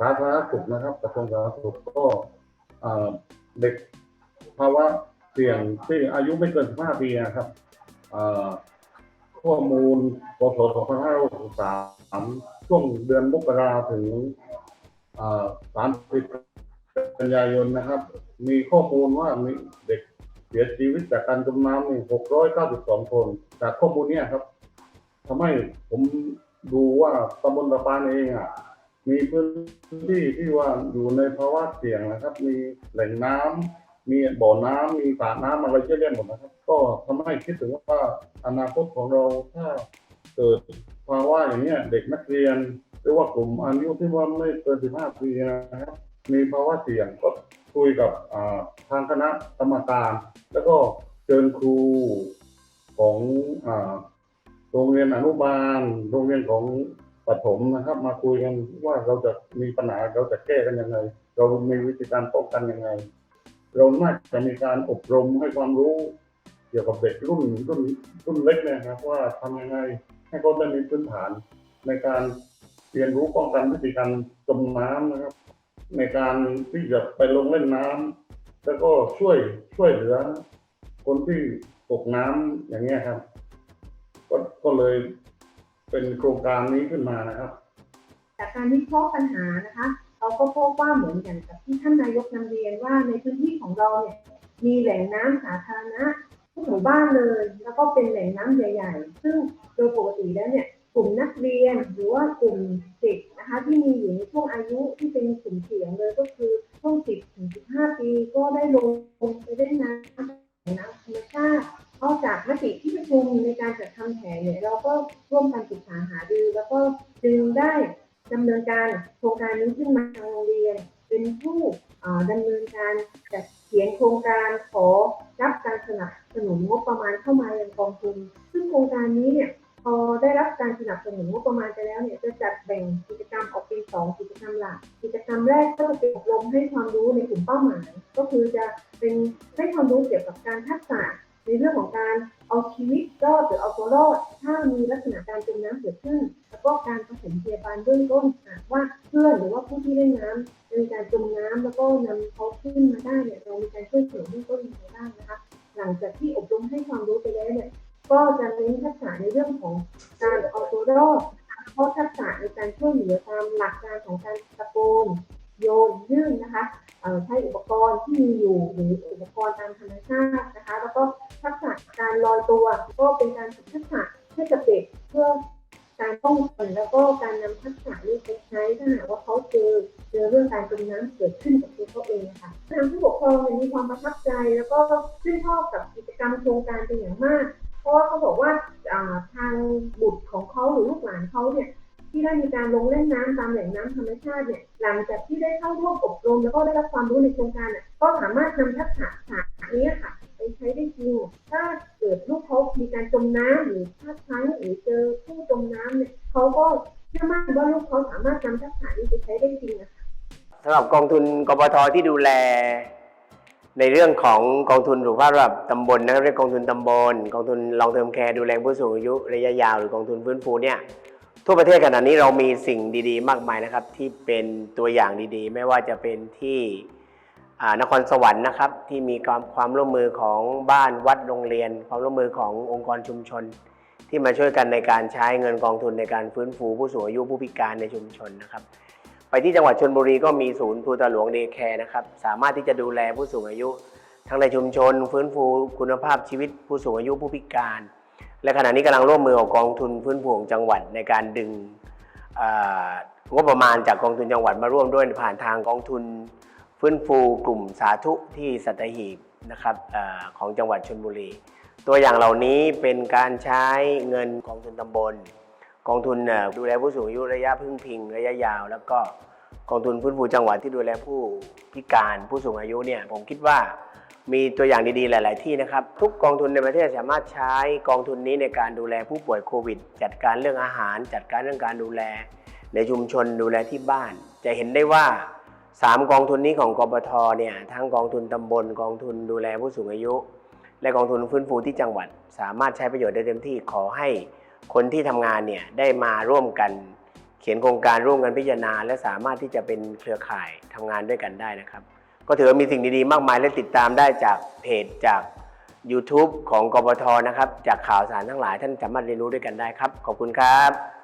สาธารณสุขนะครับกระทรวงสาธารณสุขก็เด็กภาวะเสี่ยงที่อายุไม่เกิน 15 ปีนะครับเอ่อข้อมูลปศ2563ช่วงเดือนมกราถึง30กันยายนนะครับ มีข้อมูลว่ามีเด็กเสียชีวิตจากการจมน้ำนี่692 คน จากข้อมูลนี้ครับทำให้ผมดูว่าตำบลตะปานเองอะ มีพื้นที่ที่ว่าอยู่ในภาวะเสี่ยงนะครับ มีแหล่งน้ำมีบ่อน้ำมีสระน้ำอะไรเยอะแยะหมดนะครับ ก็ทำให้คิดถึงว่าอนาคตของเราถ้าเกิดภาวะอย่างเนี้ยเด็กนักเรียน หรือว่ากลุ่มอายุที่ว่าไม่เกิน15ปีนะครับ มีภาวะเสี่ยงก็คุยกับทางคณะกรรมการ แล้วก็เชิญครูของอโรงเรียนอนุบาล โรงเรียนของ ประถมนะครับ มาคุยกันว่าเราจะมีปัญหาเราจะแก้กันยังไง เรามีวิธีการป้องกันยังไง เราน่าจะมีการอบรมให้ความรู้ เกี่ยวกับเด็กรุ่นรุ่นรุ่นเล็กนะครับ ว่าทำยังไงให้เขาได้มีพื้นฐาน ในการเรียนรู้ป้องกันวิธีการจมน้ำนะครับ ในการที่จะไปลงเล่นน้ำแล้วก็ช่วยช่วยเหลือ คนที่ตกน้ำอย่างเงี้ยครับก็ก็เลย เป็นโครงการนี้ขึ้นมานะครับ จากการวิเคราะห์ปัญหานะคะ เราก็พบว่าเหมือนกันกับที่ท่านนายกนำเรียนว่าในพื้นที่ของเราเนี่ยมีแหล่งน้ำสาธารณะทุกหมู่บ้านเลย แล้วก็เป็นแหล่งน้ำใหญ่ ๆ ซึ่งโดยปกติแล้วเนี่ยกลุ่มนักเรียนหรือว่ากลุ่มเด็กนะคะที่มีอยู่ในช่วงอายุที่เป็นกลุ่มเสี่ยงเลยก็คือช่วง 10 ถึง 15 ปีก็ได้ลงไปเล่นน้ำ จากมติที่ประชุมในการจัดทำแผนเนี่ยเราก็ร่วมกันปรึกษาหารือแล้วก็จึงได้ดำเนินการโครงการนี้ขึ้นมาทางโรงเรียน เป็นผู้อ่าดำเนินการจัดเขียนโครงการขอรับการสนับสนุนงบประมาณเข้ามายังกองทุน ซึ่งโครงการนี้เนี่ยพอได้รับการสนับสนุนงบประมาณไปแล้วเนี่ยจะจัดแบ่งกิจกรรมออกเป็นสองกิจกรรมหลักกิจกรรมแรกก็จะเป็นอบรมให้ความรู้ในกลุ่มเป้าหมาย ก็คือจะเป็นให้ความรู้เกี่ยวกับการทักษะ ในเรื่องของการเอาชีวิตรอดหรือเอาตัวรอด ถ้ามีลักษณะการจมน้ำเกิดขึ้น แล้วก็การผสมพยาบาลเบื้องต้นหากว่าเพื่อนหรือว่าผู้ที่เล่นน้ำมีการจมน้ำแล้วก็นำเขาขึ้นมาได้เนี่ยเรามีการช่วยเหลือเบื้องต้นยังไงบ้างนะคะ หลังจากที่อบรมให้ความรู้ไปแล้วเนี่ยก็จะเน้นทักษะในเรื่องของการเอาตัวรอดเพราะทักษะในการช่วยเหลือตามหลักการของการตะโกนโยนยื่นนะคะใช้อุปกรณ์ที่มีอยู่หรืออุป ตามธรรมชาตินะคะ แล้วก็ทักษะการลอยตัวก็เป็นการฝึกทักษะให้กับเด็กเพื่อการป้องกันแล้วก็การนำทักษะนี้ไปใช้ถ้าหากว่าเขาเจอเจอเรื่องการจมน้ำเกิดขึ้นกับตัวเขาเองค่ะทางผู้ปกครองมีความประทับใจ แล้วก็ชื่นชอบกับกิจกรรมโครงการเป็นอย่างมาก เพราะว่าเขาบอกว่าทางบุตรของเขาหรือลูกหลานเขาเนี่ย ที่ได้มีการลงเล่นน้ำตามแหล่งน้ำธรรมชาติเนี่ยหลังจากที่ได้เข้าร่วมอบรมแล้วก็ได้รับความรู้ในโครงการเนี่ยก็สามารถนำทักษะศาสตร์นี้ค่ะไปใช้ได้จริงถ้าเกิดลูกเขามีการจมน้ำหรือพลาดพลั้งหรือเจอผู้จมน้ำเนี่ยเขาก็เชื่อมั่นว่าลูกเขาสามารถนำทักษะนี้ไปใช้ได้จริงนะคะสำหรับกองทุนกปทที่ดูแล ในเรื่องของกองทุนสุขภาพระดับตำบลนะครับเรียกกองทุนตำบล กองทุนลองเทอมแคร์ดูแลผู้สูงอายุระยะยาวหรือกองทุนฟื้นฟูเนี่ย ทั่วประเทศขณะนี้เรามีสิ่งดีๆ มากมายนะครับ ที่เป็นตัวอย่างดีๆ ไม่ว่าจะเป็นที่นครสวรรค์นะครับ ที่มีความความร่วมมือของบ้านวัดโรงเรียน ความร่วมมือขององค์กรชุมชน ที่มาช่วยกันในการใช้เงินกองทุนในการฟื้นฟูผู้สูงอายุผู้พิการในชุมชนนะครับ ไปที่จังหวัดชนบุรีก็มีศูนย์ภูตาหลวงเดย์แคร์นะครับสามารถที่จะดูแลผู้สูงอายุ ทั้งในชุมชน ฟื้นฟูคุณภาพชีวิตผู้สูงอายุผู้พิการ และขณะนี้กำลังร่วมมือกับกองทุนฟื้นฟูงจังหวัดในการดึงงบประมาณจากกองทุนจังหวัดมาร่วมด้วยผ่านทางกองทุนฟื้นฟูกลุ่มสาธุที่สัตหีบนะครับอของจังหวัดชนบุรี ตัวอย่างเหล่านี้เป็นการใช้เงินกองทุนตำบล กองทุนดูแลผู้สูงอายุระยะพึ่งพิงระยะยาว แล้วก็กองทุนฟื้นฟูจังหวัดที่ดูแลผู้พิการผู้สูงอายุเนี่ยผมคิดว่า มีตัวอย่างดีๆ หลาย ๆ ที่นะครับ ทุกกองทุนในประเทศสามารถใช้กองทุนนี้ในการดูแลผู้ป่วยโควิด จัดการเรื่องอาหาร จัดการเรื่องการดูแล ในชุมชนดูแลที่บ้าน จะเห็นได้ว่าสามกองทุนนี้ของกบทเนี่ยทั้งกองทุนตำบล กองทุนดูแลผู้สูงอายุ และกองทุนฟื้นฟูที่จังหวัด สามารถใช้ประโยชน์ได้เต็มที่ขอให้คนที่ทำงานเนี่ยได้มาร่วมกัน เขียนโครงการร่วมกันพิจารณา และสามารถที่จะเป็นเครือข่ายทำงานด้วยกันได้นะครับ ก็ถือว่ามีสิ่งดีๆ มากมายและติดตามได้จากเพจจาก YouTube ของกบทนะครับ จากข่าวสารทั้งหลายท่านสามารถเรียนรู้ด้วยกันได้ครับ ขอบคุณครับ